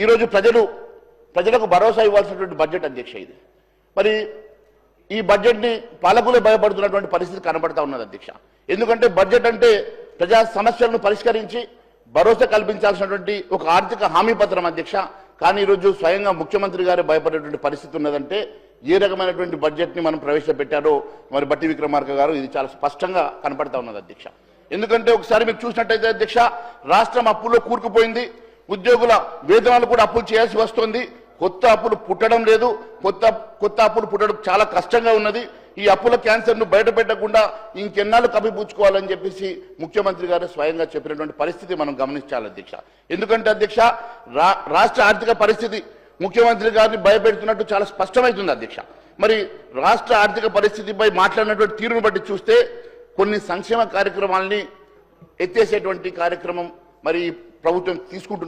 ఈరోజు ప్రజలు ప్రజలకు భరోసా ఇవ్వాల్సినటువంటి బడ్జెట్ అధ్యక్ష ఇది. మరి ఈ బడ్జెట్ని పాలకులే భయపడుతున్నటువంటి పరిస్థితి కనబడతా ఉన్నది అధ్యక్ష. ఎందుకంటే బడ్జెట్ అంటే ప్రజా సమస్యలను పరిష్కరించి భరోసా కల్పించాల్సినటువంటి ఒక ఆర్థిక హామీ పత్రం అధ్యక్ష. కానీ ఈరోజు స్వయంగా ముఖ్యమంత్రి గారే భయపడేటువంటి పరిస్థితి ఉన్నదంటే ఏ రకమైనటువంటి బడ్జెట్ని మనం ప్రవేశపెట్టారో మరి బట్టి విక్రమార్క గారు ఇది చాలా స్పష్టంగా కనపడతా ఉన్నది అధ్యక్ష. ఎందుకంటే ఒకసారి మీరు చూసినట్టయితే అధ్యక్ష రాష్ట్రం అప్పుల్లో కూరుకుపోయింది. ఉద్యోగుల వేతనాలు కూడా అప్పులు చేయాల్సి వస్తుంది. కొత్త అప్పులు పుట్టడం లేదు. కొత్త కొత్త అప్పులు పుట్టడం చాలా కష్టంగా ఉన్నది. ఈ అప్పుల క్యాన్సర్ను బయట పెట్టకుండా ఇంకెన్నాళ్ళు కప్పిపుచ్చుకోవాలని చెప్పేసి ముఖ్యమంత్రి గారు స్వయంగా చెప్పినటువంటి పరిస్థితి మనం గమనించాలి అధ్యక్ష. ఎందుకంటే అధ్యక్ష రా రాష్ట్ర ఆర్థిక పరిస్థితి ముఖ్యమంత్రి గారిని భయపెడుతున్నట్టు చాలా స్పష్టమవుతుంది అధ్యక్ష. మరి రాష్ట్ర ఆర్థిక పరిస్థితిపై మాట్లాడినటువంటి తీరును బట్టి చూస్తే కొన్ని సంక్షేమ కార్యక్రమాల్ని ఎత్తేసేటువంటి కార్యక్రమం మరి ప్రభుత్వం తీసుకుంటున్న